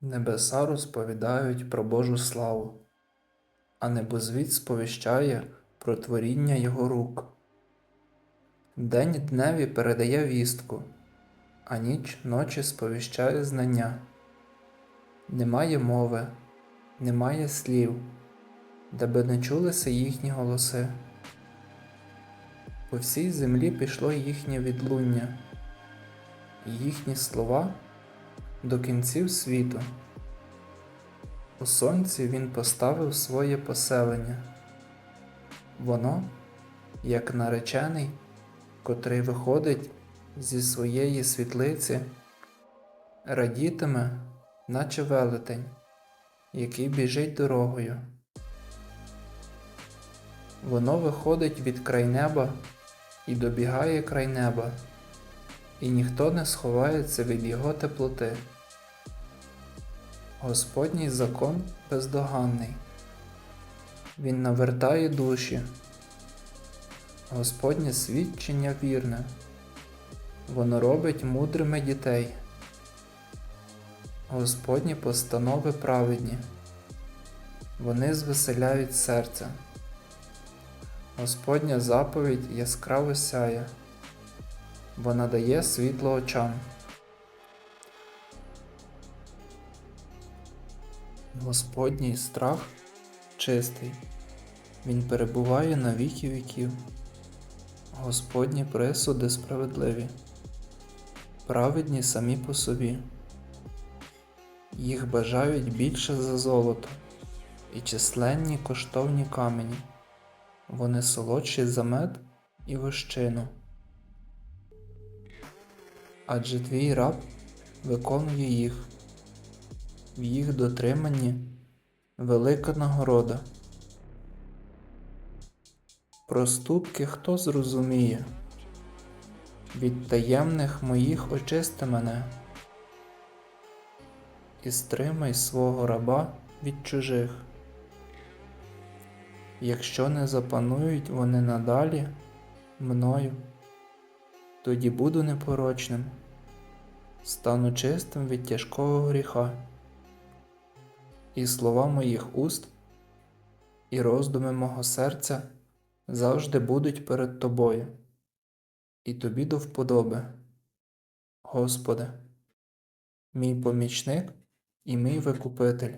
Небеса розповідають про Божу славу, а небозвід сповіщає про творіння Його рук. День дневі передає вістку, а ніч ночі сповіщає знання. Немає мови, немає слів, де би не чулися їхні голоси. По всій землі пішло їхнє відлуння, їхні слова до кінців світу. У сонці він поставив своє поселення. Воно, як наречений, котрий виходить зі своєї світлиці, радітиме, наче велетень, який біжить дорогою. Воно виходить від край неба і добігає край неба, і ніхто не сховається від його теплоти. Господній закон бездоганний. Він навертає душі. Господнє свідчення вірне. Воно робить мудрими дітей. Господні постанови праведні. Вони звеселяють серце. Господня заповідь яскраво сяє. Вона дає світло очам. Господній страх чистий, Він перебуває на віки віків. Господні присуди справедливі, праведні самі по собі. Їх бажають більше за золото і численні коштовні камені. Вони солодші за мед і вощину. Адже твій раб виконує їх в їх дотриманні велика нагорода. Проступки хто зрозуміє, від таємних моїх очисти мене, і стримай свого раба від чужих. Якщо не запанують вони надалі мною, тоді буду непорочним, стану чистим від тяжкого гріха і слова моїх уст, і роздуми мого серця завжди будуть перед тобою, і тобі до вподоби. Господи, мій помічник і мій викупитель.